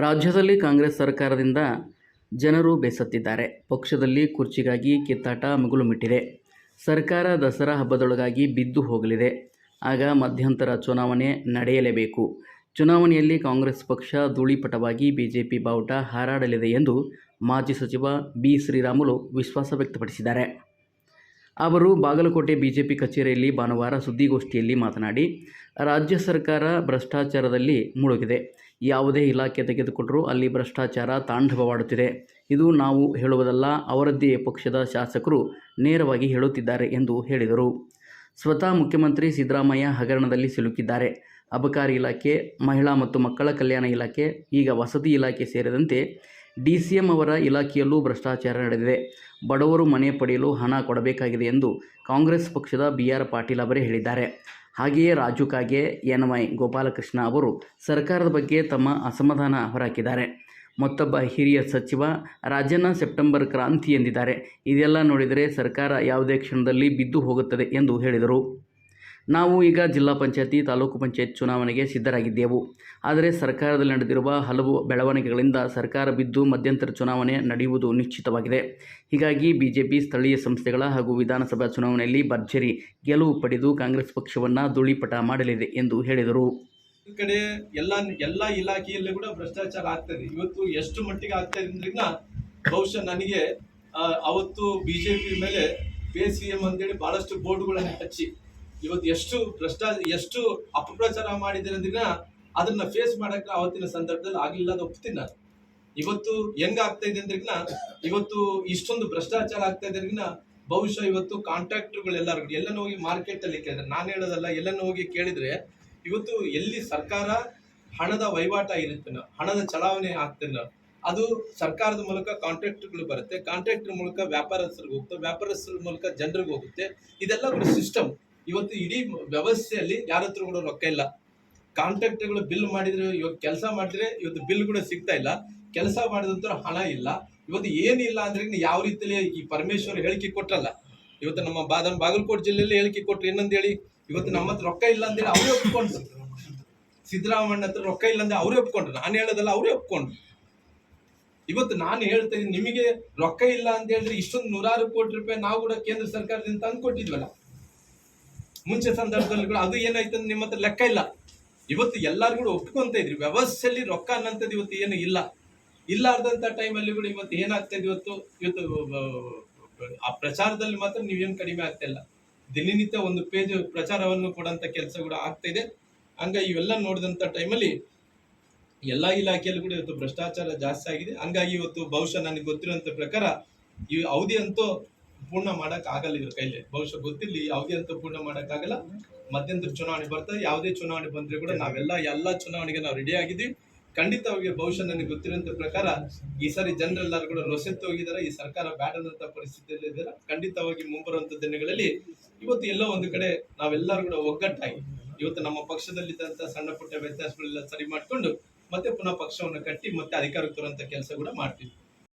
ರಾಜ್ಯದಲ್ಲಿ ಕಾಂಗ್ರೆಸ್ ಸರ್ಕಾರದಿಂದ ಜನರು ಬೇಸತ್ತಿದ್ದಾರೆ. ಪಕ್ಷದಲ್ಲಿ ಕುರ್ಚಿಗಾಗಿ ಕಿತ್ತಾಟ ಮುಗುಲು ಮಿಟ್ಟಿದೆ ಸರ್ಕಾರ ದಸರಾ ಹಬ್ಬದೊಳಗಾಗಿ ಬಿದ್ದು ಹೋಗಲಿದೆ. ಆಗ ಮಧ್ಯಂತರ ಚುನಾವಣೆ ನಡೆಯಲೇಬೇಕು. ಚುನಾವಣೆಯಲ್ಲಿ ಕಾಂಗ್ರೆಸ್ ಪಕ್ಷ ಧೂಳಿಪಟವಾಗಿ ಬಿಜೆಪಿ ಬಾವುಟ ಹಾರಾಡಲಿದೆ ಎಂದು ಮಾಜಿ ಸಚಿವ ಬಿ. ಶ್ರೀರಾಮುಲು ವಿಶ್ವಾಸ ವ್ಯಕ್ತಪಡಿಸಿದ್ದಾರೆ. ಅವರು ಬಾಗಲಕೋಟೆ ಬಿಜೆಪಿ ಕಚೇರಿಯಲ್ಲಿ ಭಾನುವಾರ ಸುದ್ದಿಗೋಷ್ಠಿಯಲ್ಲಿ ಮಾತನಾಡಿ, ರಾಜ್ಯ ಸರ್ಕಾರ ಭ್ರಷ್ಟಾಚಾರದಲ್ಲಿ ಮುಳುಗಿದೆ. ಯಾವುದೇ ಇಲಾಖೆ ತೆಗೆದುಕೊಂಡರೂ ಅಲ್ಲಿ ಭ್ರಷ್ಟಾಚಾರ ತಾಂಡವವಾಡುತ್ತಿದೆ. ಇದು ನಾವು ಹೇಳುವುದಲ್ಲ, ಅವರದ್ದೇ ಪಕ್ಷದ ಶಾಸಕರು ನೇರವಾಗಿ ಹೇಳುತ್ತಿದ್ದಾರೆ ಎಂದು ಹೇಳಿದರು. ಸ್ವತಃ ಮುಖ್ಯಮಂತ್ರಿ ಸಿದ್ದರಾಮಯ್ಯ ಹಗರಣದಲ್ಲಿ ಸಿಲುಕಿದ್ದಾರೆ. ಅಬಕಾರಿ ಇಲಾಖೆ, ಮಹಿಳಾ ಮತ್ತು ಮಕ್ಕಳ ಕಲ್ಯಾಣ ಇಲಾಖೆ, ಈಗ ವಸತಿ ಇಲಾಖೆ ಸೇರಿದಂತೆ ಡಿ ಸಿ ಎಂ ಅವರ ಇಲಾಖೆಯಲ್ಲೂ ಭ್ರಷ್ಟಾಚಾರ ನಡೆದಿದೆ. ಬಡವರು ಮನೆ ಪಡೆಯಲು ಹಣ ಕೊಡಬೇಕಾಗಿದೆ ಎಂದು ಕಾಂಗ್ರೆಸ್ ಪಕ್ಷದ ಬಿ ಆರ್ ಪಾಟೀಲ್ ಅವರೇ ಹೇಳಿದ್ದಾರೆ. ಹಾಗೆಯೇ ರಾಜು ಕಾಗೆ ಎನ್ ವೈ ಗೋಪಾಲಕೃಷ್ಣ ಅವರು ಸರ್ಕಾರದ ಬಗ್ಗೆ ತಮ್ಮ ಅಸಮಾಧಾನ ಹೊರಹಾಕಿದ್ದಾರೆ. ಮತ್ತೊಬ್ಬ ಹಿರಿಯ ಸಚಿವ ರಾಜನ ಸೆಪ್ಟೆಂಬರ್ ಕ್ರಾಂತಿ ಎಂದಿದ್ದಾರೆ. ಇದೆಲ್ಲ ನೋಡಿದರೆ ಸರ್ಕಾರ ಯಾವುದೇ ಕ್ಷಣದಲ್ಲಿ ಬಿದ್ದು ಹೋಗುತ್ತದೆ ಎಂದು ಹೇಳಿದರು. ನಾವು ಈಗ ಜಿಲ್ಲಾ ಪಂಚಾಯತಿ, ತಾಲೂಕು ಪಂಚಾಯತ್ ಚುನಾವಣೆಗೆ ಸಿದ್ಧರಾಗಿದ್ದೆವು. ಆದರೆ ಸರ್ಕಾರದಲ್ಲಿ ನಡೆದಿರುವ ಹಲವು ಬೆಳವಣಿಗೆಗಳಿಂದ ಸರ್ಕಾರ ಬಿದ್ದು ಮಧ್ಯಂತರ ಚುನಾವಣೆ ನಡೆಯುವುದು ನಿಶ್ಚಿತವಾಗಿದೆ. ಹೀಗಾಗಿ ಬಿಜೆಪಿ ಸ್ಥಳೀಯ ಸಂಸ್ಥೆಗಳ ಹಾಗೂ ವಿಧಾನಸಭಾ ಚುನಾವಣೆಯಲ್ಲಿ ಭರ್ಜರಿ ಗೆಲುವು ಪಡೆದು ಕಾಂಗ್ರೆಸ್ ಪಕ್ಷವನ್ನು ಧೂಳಿಪಟ ಮಾಡಲಿದೆ ಎಂದು ಹೇಳಿದರು. ಈ ಕಡೆ ಎಲ್ಲ ಎಲ್ಲ ಇಲಾಖೆಯಲ್ಲೂ ಕೂಡ ಭ್ರಷ್ಟಾಚಾರ ಆಗ್ತದೆ ಇವತ್ತು ಎಷ್ಟು ಮಟ್ಟಿಗೆ ಆಗ್ತಾ ಇದ್ರಿಂದ ಬಹುಶಃ ನನಗೆ ಅವತ್ತು ಬಿಜೆಪಿ ಮೇಲೆ ಪಿ ಸಿ ಎಂ ಅಂತೇಳಿ ಬಹಳಷ್ಟು ಬೋರ್ಡ್ಗಳನ್ನು ಹಚ್ಚಿ ಇವತ್ತು ಎಷ್ಟು ಭ್ರಷ್ಟ, ಎಷ್ಟು ಅಪಪ್ರಚಾರ ಮಾಡಿದ್ದಾರೆ ಅಂದಿನ ಅದನ್ನ ಫೇಸ್ ಮಾಡಕ್ಕೆ ಅವತ್ತಿನ ಸಂದರ್ಭದಲ್ಲಿ ಆಗಿಲ್ಲ ಅದು ಒಪ್ತೀನಿ ನಾನು. ಇವತ್ತು ಹೆಂಗ ಆಗ್ತಾ ಇದೆ ಅಂದ್ರಿಗಿನ ಇವತ್ತು ಇಷ್ಟೊಂದು ಭ್ರಷ್ಟಾಚಾರ ಆಗ್ತಾ ಇದ್ರಿಗಿನ ಬಹುಶಃ ಇವತ್ತು ಕಾಂಟ್ರಾಕ್ಟರ್ಗಳೆಲ್ಲರೂ ಎಲ್ಲನೂ ಹೋಗಿ ಮಾರ್ಕೆಟ್ ಅಲ್ಲಿ ಕೇಳಿದ್ರೆ, ನಾನು ಹೇಳೋದಲ್ಲ, ಎಲ್ಲನೂ ಹೋಗಿ ಕೇಳಿದ್ರೆ ಇವತ್ತು ಎಲ್ಲಿ ಸರ್ಕಾರ ಹಣದ ವಹಿವಾಟ ಇರುತ್ತೆ ಹಣದ ಚಲಾವಣೆ ಆಗ್ತದೆ ಅದು ಸರ್ಕಾರದ ಮೂಲಕ ಕಾಂಟ್ರಾಕ್ಟರ್ಗಳು ಬರುತ್ತೆ, ಕಾಂಟ್ರಾಕ್ಟರ್ ಮೂಲಕ ವ್ಯಾಪಾರಸ್ಥರಿಗೆ ಹೋಗುತ್ತೆ ವ್ಯಾಪಾರಸ್ಥರ ಮೂಲಕ ಜನರಿಗೆ ಹೋಗುತ್ತೆ. ಇದೆಲ್ಲ ಒಂದು ಸಿಸ್ಟಮ್ ಇವತ್ತು ಇಡೀ ವ್ಯವಸ್ಥೆಯಲ್ಲಿ ಯಾರ ಹತ್ರ ಕೂಡ ರೊಕ್ಕ ಇಲ್ಲ. ಕಾಂಟ್ರಾಕ್ಟ್ಗಳು ಬಿಲ್ ಮಾಡಿದ್ರೆ ಇವತ್ತು ಕೆಲಸ ಮಾಡಿದ್ರೆ ಇವತ್ತು ಬಿಲ್ ಕೂಡ ಸಿಗ್ತಾ ಇಲ್ಲ. ಕೆಲಸ ಮಾಡಿದಂತ ಹಣ ಇಲ್ಲ. ಇವತ್ತು ಏನಿಲ್ಲ ಅಂದ್ರೆ ಯಾವ ರೀತಿಯಲ್ಲಿ ಈ ಪರಮೇಶ್ವರ್ ಹೇಳಿಕೆ ಕೊಟ್ರಲ್ಲ. ಇವತ್ತು ನಮ್ಮ ಬಾದಾಮ್ ಬಾಗಲಕೋಟೆ ಜಿಲ್ಲೆಯಲ್ಲಿ ಹೇಳಿಕೆ ಕೊಟ್ರು. ಏನಂತ ಹೇಳಿ, ಇವತ್ತು ನಮ್ಮ ಹತ್ರ ರೊಕ್ಕ ಇಲ್ಲ ಅಂತೇಳಿ ಅವ್ರೇ ಒಪ್ಕೊಂಡ್ರು. ಸಿದ್ದರಾಮಣ್ಣ ಹತ್ರ ರೊಕ್ಕ ಇಲ್ಲ ಅಂದ್ರೆ ಅವರೇ ಒಪ್ಕೊಂಡ್ರು. ನಾನು ಹೇಳೋದಲ್ಲ ಅವ್ರೇ ಒಪ್ಕೊಂಡ್ರು. ಇವತ್ತು ನಾನು ಹೇಳ್ತಾ ಇದ್ದೀನಿ, ನಿಮಗೆ ರೊಕ್ಕ ಇಲ್ಲ ಅಂತ ಹೇಳಿದ್ರೆ ಇಷ್ಟೊಂದು ನೂರಾರು ಕೋಟಿ ರೂಪಾಯಿ ನಾವು ಕೂಡ ಕೇಂದ್ರ ಸರ್ಕಾರದಿಂದ ತಂದು ಕೊಟ್ಟಿದ್ವಲ್ಲ ಮುಂಚೆ ಸಂದರ್ಭದಲ್ಲಿ ಕೂಡ ಅದು ಏನಾಯ್ತು ನಿಮ್ಮ ಹತ್ರ ಲೆಕ್ಕ ಇಲ್ಲ. ಇವತ್ತು ಎಲ್ಲಾರು ಕೂಡ ಒಪ್ಕೊಂತ ಇದ್ರಿ. ವ್ಯವಸ್ಥೆಯಲ್ಲಿ ರೊಕ್ಕ ಅನ್ನಂಥದ್ದು ಇವತ್ತು ಏನು ಇಲ್ಲ. ಇಲ್ಲಾರ್ದಂತ ಟೈಮಲ್ಲಿ ಕೂಡ ಇವತ್ತು ಏನಾಗ್ತಾ ಇದೆ ಇವತ್ತು? ಇವತ್ತು ಆ, ಪ್ರಚಾರದಲ್ಲಿ ಮಾತ್ರ ನೀವೇನು ಕಡಿಮೆ ಆಗ್ತಾ ದಿನನಿತ್ಯ ಒಂದು ಪೇಜ್ ಪ್ರಚಾರವನ್ನು ಕೊಡಂತ ಕೆಲಸ ಕೂಡ ಆಗ್ತಾ ಇದೆ. ಹಂಗ ಇವೆಲ್ಲ ನೋಡಿದಂತ ಟೈಮಲ್ಲಿ ಎಲ್ಲಾ ಇಲಾಖೆಯಲ್ಲೂ ಕೂಡ ಇವತ್ತು ಭ್ರಷ್ಟಾಚಾರ ಜಾಸ್ತಿ ಆಗಿದೆ. ಹಂಗಾಗಿ ಇವತ್ತು ಬಹುಶಃ ನನಗೆ ಗೊತ್ತಿರುವಂತ ಪ್ರಕಾರ ಈ ಅವಧಿ ಅಂತೂ ಪೂರ್ಣ ಮಾಡಕ್ ಆಗಲ್ಲ ಇವ್ರ ಕೈಲಿ. ಬಹುಶಃ ಗೊತ್ತಿಲ್ಲ, ಯಾವ್ದೇ ಅಂತ ಪೂರ್ಣ ಆಗಲ್ಲ. ಮಧ್ಯಂತರ ಚುನಾವಣೆ ಬರ್ತದೆ ಯಾವುದೇ ಚುನಾವಣೆ ಬಂದ್ರೆ ಕೂಡ ನಾವೆಲ್ಲ ಎಲ್ಲಾ ಚುನಾವಣೆಗೆ ನಾವು ರೆಡಿ ಆಗಿದ್ದೀವಿ. ಖಂಡಿತವಾಗಿ ಬಹುಶಃ ನನಗೆ ಗೊತ್ತಿರುವಂತ ಪ್ರಕಾರ ಈ ಸಾರಿ ಜನರೆಲ್ಲರೂ ಕೂಡ ರೊಸೆತ್ತು ಹೋಗಿದ್ದಾರೆ. ಈ ಸರ್ಕಾರ ಬ್ಯಾಡದಂತ ಪರಿಸ್ಥಿತಿಯಲ್ಲಿ ಖಂಡಿತವಾಗಿ ಮುಂಬರುವಂತ ದಿನಗಳಲ್ಲಿ ಇವತ್ತು ಎಲ್ಲೋ ಒಂದು ಕಡೆ ನಾವೆಲ್ಲರೂ ಕೂಡ ಒಗ್ಗಟ್ಟಾಗಿ ಇವತ್ತು ನಮ್ಮ ಪಕ್ಷದಲ್ಲಿದ್ದಂತ ಸಣ್ಣ ಪುಟ್ಟ ವ್ಯತ್ಯಾಸಗಳೆಲ್ಲ ಸರಿ ಮಾಡ್ಕೊಂಡು ಮತ್ತೆ ಪುನಃ ಪಕ್ಷವನ್ನು ಕಟ್ಟಿ ಮತ್ತೆ ಅಧಿಕಾರಕ್ಕೆ ತರುವಂತ ಕೆಲಸ ಕೂಡ ಮಾಡ್ತೀವಿ.